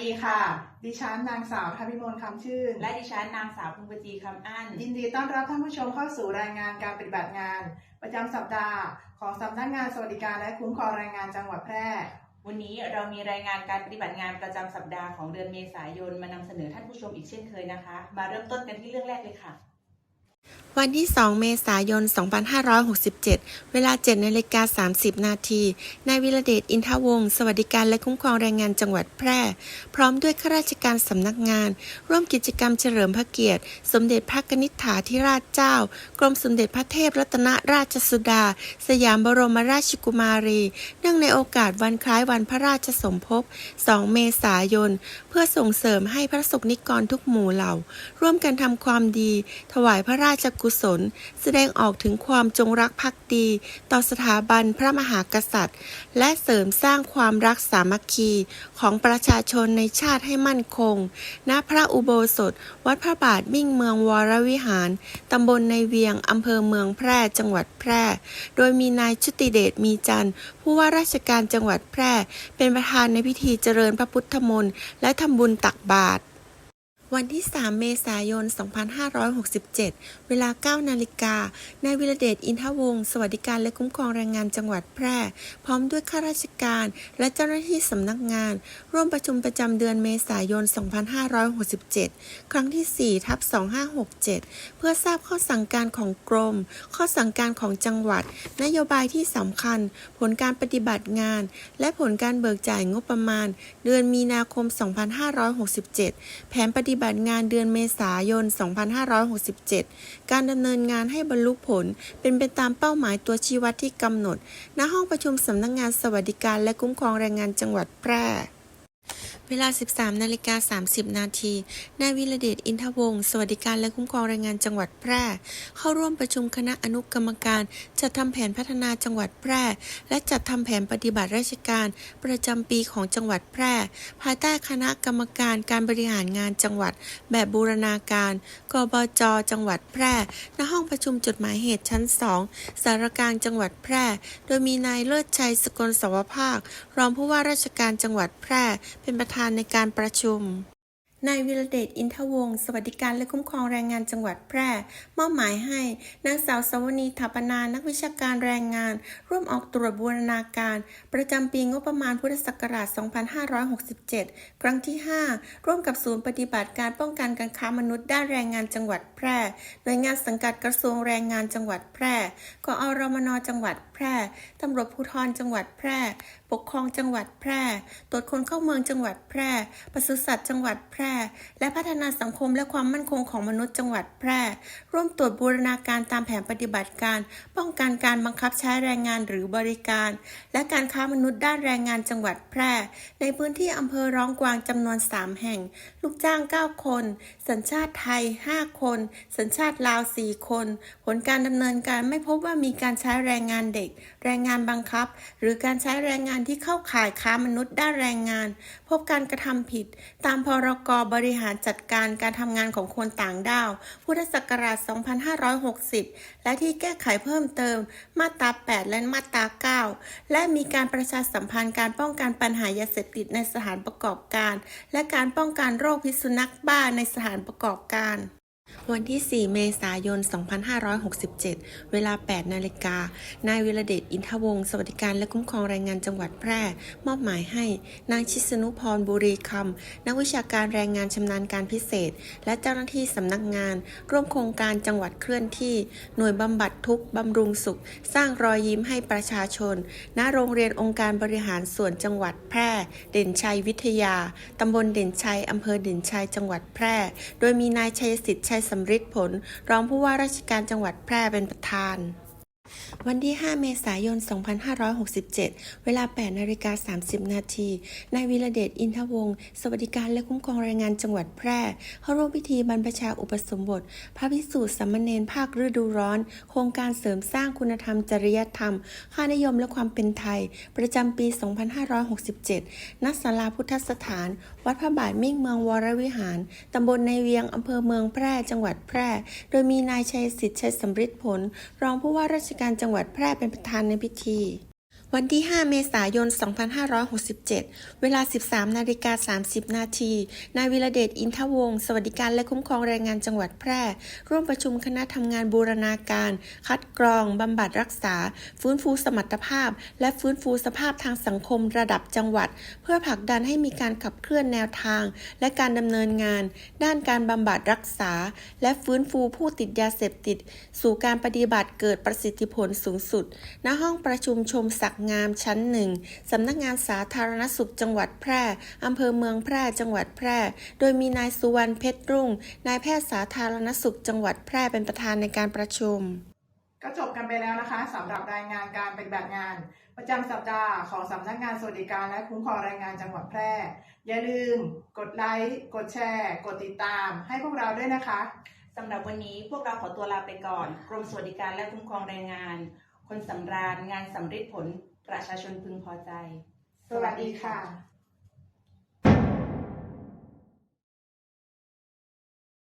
ดีค่ะ ดิฉันนางสาวธพิมลคำชื่น และดิฉันนางสาวพึงประจีคำอั้น ยินดีต้อนรับท่านผู้ชมเข้าสู่รายงานการปฏิบัติงาน ประจำสัปดาห์ของสำนักงานสวัสดิการและคุ้มครองแรงงานจังหวัดแพร่ วันนี้เรามีรายงานการปฏิบัติงานประจำสัปดาห์ของเดือนเมษายนมานำเสนอท่านผู้ชมอีกเช่นเคยนะคะ มาเริ่มต้นกันที่เรื่องแรกเลยค่ะ วันที่ 2 เมษายน 2567 เวลา7นาฬิกา30 นาที นายวิรเดช อินทวงศ์ สวัสดิการและคุ้มครองแรงงานจังหวัดแพร่ พร้อมด้วยข้าราชการสำนักงาน ร่วมกิจกรรมเฉลิมพระเกียรติ สมเด็จพระนิษฐาธิราชเจ้า กรมสมเด็จพระเทพรัตนราชสุดา สยามบรมราชกุมารี เนื่องในโอกาสวันคล้ายวันพระราชสมภพ 2 เมษายน เพื่อส่งเสริมให้พระสงฆ์นิกรทุกหมู่เหล่า ร่วมกันทำความดี ถวายพระราชกุศล แสดงออกถึงความจงรักภักดี ต่อสถาบันพระมหากษัตริย์ และเสริมสร้างความรักสามัคคีของประชาชนในชาติให้มั่นคง ณ พระอุโบสถ วัดพระบาทมิ่งเมืองวรวิหาร ตำบลในเวียง อำเภอเมืองแพร่ จังหวัดแพร่ โดยมีนายชุติเดชมีจันทร์ ผู้ว่าราชการจังหวัดแพร่ เป็นประธานในพิธีเจริญพระพุทธมนต์และทำบุญตักบาตร วันที่ 3 เมษายน 2567 เวลา 9 นาฬิกา นายวิรเดช อินทวงศ์ สวัสดิการและคุ้มครองแรงงานจังหวัดแพร่ พร้อมด้วยข้าราชการ และเจ้าหน้าที่สำนักงาน ร่วมประชุมประจำเดือนเมษายน 2567 ครั้งที่ 4 ทับ 2567 เพื่อทราบข้อสั่งการของกรม ข้อสั่งการของจังหวัด นโยบายที่สำคัญ ผลการปฏิบัติงาน และผลการเบิกจ่ายงบประมาณ เดือนมีนาคม 2567 แผนปฏิบัติงานเดือนเมษายน 2567 การดำเนินงานให้บรรลุผล เป็นไปตามเป้าหมายตัวชี้วัดที่กำหนด ณ ห้องประชุมสำนักงานสวัสดิการและคุ้มครองแรงงานจังหวัดแพร่ เวลา 13 นาฬิกา 30 นาที นายวิรเดช อินทวงศ์ สวัสดิการและคุ้มครองแรงงานจังหวัดแพร่ เข้าร่วมประชุมคณะอนุกรรมการ จัดทำแผนพัฒนาจังหวัดแพร่ และจัดทำแผนปฏิบัติราชการ ประจำปีของจังหวัดแพร่ ภายใต้คณะกรรมการการบริหารงานจังหวัด แบบบูรณาการ กบจ จังหวัดแพร่ ณ ห้องประชุมจดหมายเหตุชั้น 2 สารกลางจังหวัดแพร่ โดยมีนายเลิศชัยสกลสวภาค รองผู้ว่าราชการจังหวัดแพร่ เป็นประธานานในการประชุม นายวิรเดชอินทวงศ์สวัสดิการและคุ้มครองแรงงานจังหวัดแพร่ มอบหมายให้นางสาวสวนีถาปนานักวิชาการแรงงาน ร่วมออกตรวจบูรณาการ ประจำปีงบประมาณพุทธศักราช 2567 ครั้งที่ 5 ร่วมกับศูนย์ปฏิบัติการป้องกันการค้ามนุษย์ด้านแรงงานจังหวัดแพร่หน่วยงานสังกัดกระทรวงแรงงานจังหวัดแพร่กอรมนจังหวัดแพร่ตำรวจภูธรจังหวัดแพร่ ปกครองจังหวัดแพร่ ตรวจคนเข้าเมืองจังหวัดแพร่ปศุสัตว์จังหวัดแพร่และพัฒนาสังคมและความมั่นคงของมนุษย์จังหวัดแพร่ ร่วมตรวจบูรณาการตามแผนปฏิบัติการ ป้องกันการบังคับใช้แรงงานหรือบริการ และการค้ามนุษย์ด้านแรงงานจังหวัดแพร่ ในพื้นที่อำเภอร้องกวางจำนวน 3 แห่ง ลูกจ้าง 9 คน สัญชาติไทย 5 คน สัญชาติลาว 4 คน ผลการดำเนินการไม่พบว่ามีการใช้แรงงานเด็ก แรงงานบังคับ หรือการใช้แรงงานที่เข้าข่ายค้ามนุษย์ด้านแรงงาน พบการกระทำผิด ตามพรกบริหารจัดการการทำงานของคนต่างด้าว พุทธศักราช 2560 และที่แก้ไขเพิ่มเติม มาตรา 8 และมาตรา 9 และมีการประชาสัมพันธ์การป้องกันปัญหายาเสพติดในสถานประกอบการ และการป้องกันโรคพิษสุนัขบ้าในสถานประกอบการ วันที่ 4 เมษายน 2567 เวลา 8 นาฬิกา นายวิรเดช อินทวงศ์ สวัสดิการและคุ้มครองแรงงานจังหวัดแพร่ มอบหมายให้ นางชิสนุพรบุรีคำ นักวิชาการแรงงานชำนาญการพิเศษ และเจ้าหน้าที่สำนักงาน ร่วมโครงการจังหวัดเคลื่อนที่ หน่วยบำบัดทุกบำรุงสุข สร้างรอยยิ้มให้ประชาชน ณ โรงเรียนองค์การบริหารส่วนจังหวัดแพร่ เด่นชัยวิทยา ตำบลเด่นชัยอำเภอเด่นชัย จังหวัดแพร่ โดยมีนายชัยสิทธิ์ชัยสำริดผล รองผู้ว่าราชการจังหวัดแพร่เป็นประธาน วันที่ 5 เมษายน 2567 เวลา 8 นาฬิกา 30 นาที นายวิรเดช อินทวงศ์ สวัสดิการและคุ้มครองแรงงานจังหวัดแพร่ เข้าร่วมพิธีบรรพชาอุปสมบท พระภิกษุสามเณรภาคฤดูร้อน โครงการเสริมสร้างคุณธรรม จริยธรรม ค่านิยมและความเป็นไทย ประจำปี 2567 ณ ศาลาพุทธสถาน วัดพระบาทมิ่งเมืองวรวิหาร ตำบลในเวียง อำเภอเมืองแพร่ จังหวัดแพร่ โดยมีนายชัยสิทธิ์ชัยสำริดผล รองผู้ว่าราชการจังหวัดแพร่เป็นประธานในพิธี วันที่ 5 เมษายน 2567 เวลา 13 นาฬิกา 30 นาที นายวิรเดช อินทวงศ์ สวัสดิการและคุ้มครองแรงงานจังหวัดแพร่ ร่วมประชุมคณะทำงานบูรณาการ คัดกรอง บำบัดรักษา ฟื้นฟูสมรรถภาพ และฟื้นฟูสภาพทางสังคมระดับจังหวัด เพื่อผลักดันให้มีการขับเคลื่อนแนวทาง และการดำเนินงาน ด้านการบำบัดรักษา และฟื้นฟูผู้ติดยาเสพติด สู่การปฏิบัติเกิดประสิทธิผลสูงสุด ณ ห้องประชุมชมศักดิ์งามชั้นหนึ่งสำนักงานสาธารณสุขจังหวัดแพร่อำเภอเมืองแพร่จังหวัดแพร่ โดยมีนายสุวรรณเพชรรุ่ง นายแพทย์สาธารณสุขจังหวัดแพร่เป็นประธานในการประชุมก็จบกันไปแล้วนะคะสำหรับรายงานการปฏิบัติงาน ประจำสัปดาห์ของสำนักงานสวัสดิการและคุ้มครองแรงงานจังหวัดแพร่ อย่าลืม กดไลค์กดแชร์ กดติดตาม ให้พวกเราด้วยนะคะสำหรับวันนี้พวกเราขอตัวลาไปก่อน กรมสวัสดิการและคุ้มครองแรงงาน คนสำราญงานสำเร็จผลประชาชนพึงพอใจ สวัสดีค่ะ